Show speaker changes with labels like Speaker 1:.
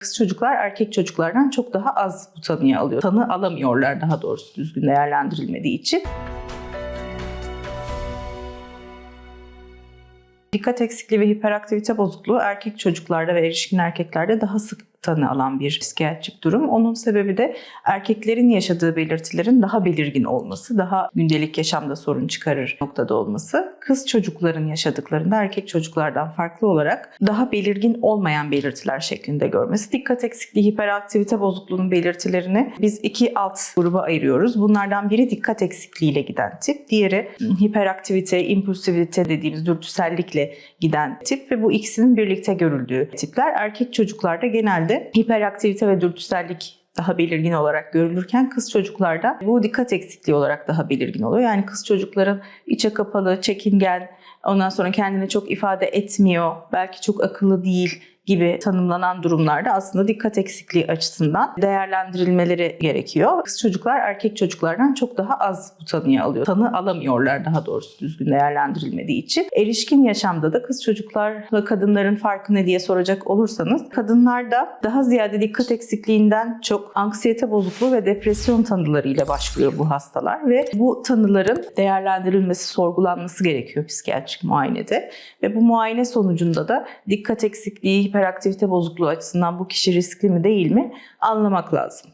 Speaker 1: Kız çocuklar erkek çocuklardan çok daha az bu tanıyı alıyor. Tanı alamıyorlar daha doğrusu düzgün değerlendirilmediği için. Dikkat eksikliği ve hiperaktivite bozukluğu erkek çocuklarda ve erişkin erkeklerde daha sık tanı alan bir psikiyatrik durum. Onun sebebi de erkeklerin yaşadığı belirtilerin daha belirgin olması, daha gündelik yaşamda sorun çıkarır noktada olması. Kız çocukların yaşadıklarında erkek çocuklardan farklı olarak daha belirgin olmayan belirtiler şeklinde görmesi. Dikkat eksikliği, hiperaktivite bozukluğunun belirtilerini biz iki alt gruba ayırıyoruz. Bunlardan biri dikkat eksikliğiyle giden tip, diğeri hiperaktivite, impulsivite dediğimiz dürtüsellikle giden tip ve bu ikisinin birlikte görüldüğü tipler. Erkek çocuklarda genelde hiperaktivite ve dürtüsellik daha belirgin olarak görülürken kız çocuklarda bu dikkat eksikliği olarak daha belirgin oluyor. Yani kız çocukların içe kapalı, çekingen, ondan sonra kendini çok ifade etmiyor, belki çok akıllı değil gibi tanımlanan durumlarda aslında dikkat eksikliği açısından değerlendirilmeleri gerekiyor. Kız çocuklar erkek çocuklardan çok daha az bu tanıyı alıyor. Tanı alamıyorlar daha doğrusu düzgün değerlendirilmediği için. Erişkin yaşamda da kız çocuklarla kadınların farkı ne diye soracak olursanız kadınlarda daha ziyade dikkat eksikliğinden çok anksiyete bozukluğu ve depresyon tanılarıyla başlıyor bu hastalar ve bu tanıların değerlendirilmesi, sorgulanması gerekiyor psikiyatrik muayenede ve bu muayene sonucunda da dikkat eksikliği, hiperaktivite bozukluğu açısından bu kişi riskli mi değil mi anlamak lazım.